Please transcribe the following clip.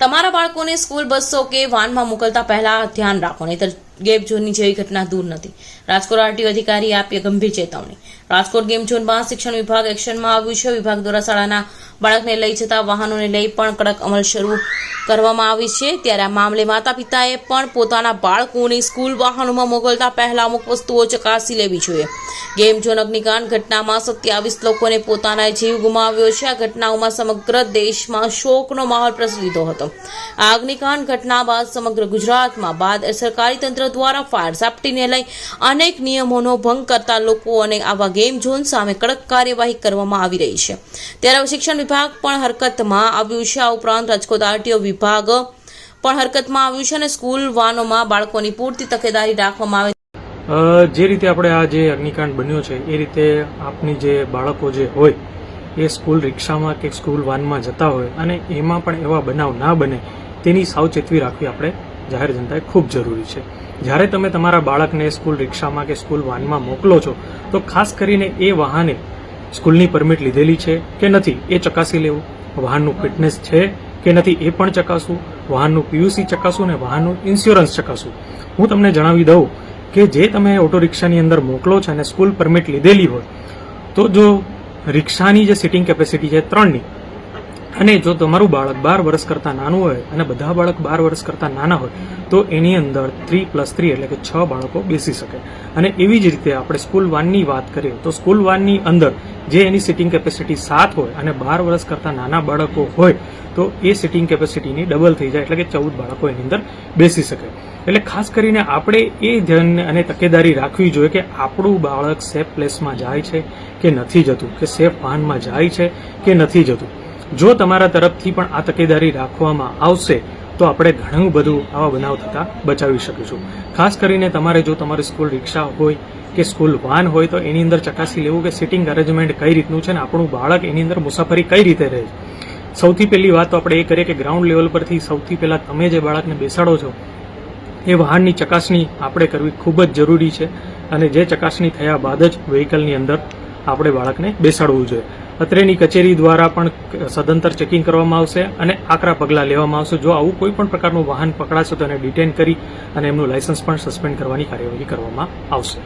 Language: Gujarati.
તમારા બાળકોને સ્કૂલ બસો કે વાનમાં મોકલતા પહેલા ધ્યાન રાખો નહીતર ગેમ ઝોનની જેવી ઘટના દૂર નથી. રાજકોટ આરટીઓ અધિકારી આપી ગંભીર ચેતવણી. રાજકોટ ગેમ ઝોનમાં શિક્ષણ વિભાગ એક્શનમાં આવ્યું છે. વિભાગ દ્વારા શાળાના બાળકને લઈ જતા વાહનોને લઈ પણ કડક અમલ શરૂ કરવામાં આવી છે. ત્યારે આ મામલે માતા પિતાએ પણ પોતાના બાળકોને સ્કૂલ વાહનોમાં મોકલતા પહેલા અમુક વસ્તુઓ ચકાસી લેવી જોઈએ. ગેમ ઝોન અગ્નિકાંડ ઘટનામાં સત્યાવીસ લોકોને પોતાના જીવ ગુમાવ્યો છે. આ ઘટનાઓમાં સમગ્ર દેશમાં શોકનો માહોલ પ્રસરી દીધો હતો. આ અગ્નિકાંડ ઘટના બાદ સમગ્ર ગુજરાતમાં બાદ સરકારી તંત્ર દ્વારા ફાયર સેફટીને લઈ અનેક નિયમોનો ભંગ કરતા લોકો અને આવા ગેમ ઝોન સામે કડક કાર્યવાહી કરવામાં આવી રહી છે. ત્યારે શિક્ષણ વિભાગ પણ હરકતમાં આવ્યું છે. આ ઉપરાંત રાજકોટ આરટીઓ વિભાગ પણ હરકતમાં આવ્યું છે અને સ્કૂલ વાનોમાં બાળકોની પૂરતી તકેદારી રાખવામાં આવે જે રીતે આપણે આ જે અગ્નિકાંડ બન્યો છે, એ રીતે આપની જે બાળકો જે હોય, એ સ્કૂલ રિક્ષામાં કે સ્કૂલ વાનમાં જતા હોય અને એમાં પણ એવા બનાવ ના બને તેની સાવચેતવી રાખવી આપણે જાહેર જનતાએ ખૂબ જરૂરી છે. જ્યારે તમે તમારા બાળકને સ્કૂલ રિક્ષામાં કે સ્કૂલ વાનમાં મોકલો છો, તો ખાસ કરીને એ વાહને સ્કૂલની પરમિટ લીધેલી છે કે નથી એ ચકાસી લેવું? વાહનનું ફિટનેસ છે કે નથી એ પણ ચકાસવું? વાહનનું પીયુસી ચકાસવું અને વાહનનું ઇન્સ્યોરન્સ ચકાસવું? હું તમને જણાવી દઉં કે જે તમે ઓટો રિક્ષાની અંદર મોકલો છો અને સ્કૂલ પરમિટ લીધેલી હોય, તો જો રિક્ષાની જે સિટિંગ કેપેસિટી છે ત્રણની અને જો તમારું બાળક બાર વર્ષ કરતાં નાનું હોય અને બધા બાળક બાર વર્ષ કરતાં નાના હોય, તો એની અંદર થ્રી પ્લસ થ્રી એટલે કે છ બાળકો બેસી શકે. અને એવી જ રીતે આપણે સ્કૂલ વાનની વાત કરીએ, તો સ્કૂલ વાનની અંદર જે એની સિટિંગ કેપેસિટી સાત હોય અને બાર વર્ષ કરતાં નાના બાળકો હોય, તો એ સિટિંગ કેપેસિટીની ડબલ થઈ જાય એટલે કે ચૌદ બાળકો એની અંદર બેસી શકે. એટલે ખાસ કરીને આપણે એ ધ્યાન અને તકેદારી રાખવી જોઈએ કે આપણું બાળક સેફ પ્લેસમાં જાય છે કે નથી જતું, કે સેફ વાહનમાં જાય છે કે નથી જતું. જો તમારા તરફથી પણ આ તકેદારી રાખવામાં આવશે, તો આપણે ઘણું બધું આવા બનાવ થતાં બચાવી શકીશું. ખાસ કરીને તમારે જો તમારી સ્કૂલ રિક્ષા હોય કે સ્કૂલ વાન હોય, તો એની અંદર ચકાસી લેવું કે સિટિંગ અરેન્જમેન્ટ કઈ રીતનું છે ને આપણું બાળક એની અંદર મુસાફરી કઈ રીતે રહે છે. સૌથી પહેલી વાત તો આપણે એ કરીએ કે ગ્રાઉન્ડ લેવલ પરથી સૌથી પહેલાં તમે જે બાળકને બેસાડો છો, એ વાહનની ચકાસણી આપણે કરવી ખૂબ જ જરૂરી છે અને જે ચકાસણી થયા બાદ જ વ્હીકલની અંદર આપણે બાળકને બેસાડવું જોઈએ. અત્રેની કચેરી દ્વારા પણ સદંતર ચેકિંગ કરવામાં આવશે અને આકરા પગલાં લેવામાં આવશે. જો આવું કોઈ પણ પ્રકારનું વાહન પકડાશે તો એને ડિટેન કરી અને એમનું લાયસન્સ પણ સસ્પેન્ડ કરવાની કાર્યવાહી કરવામાં આવશે.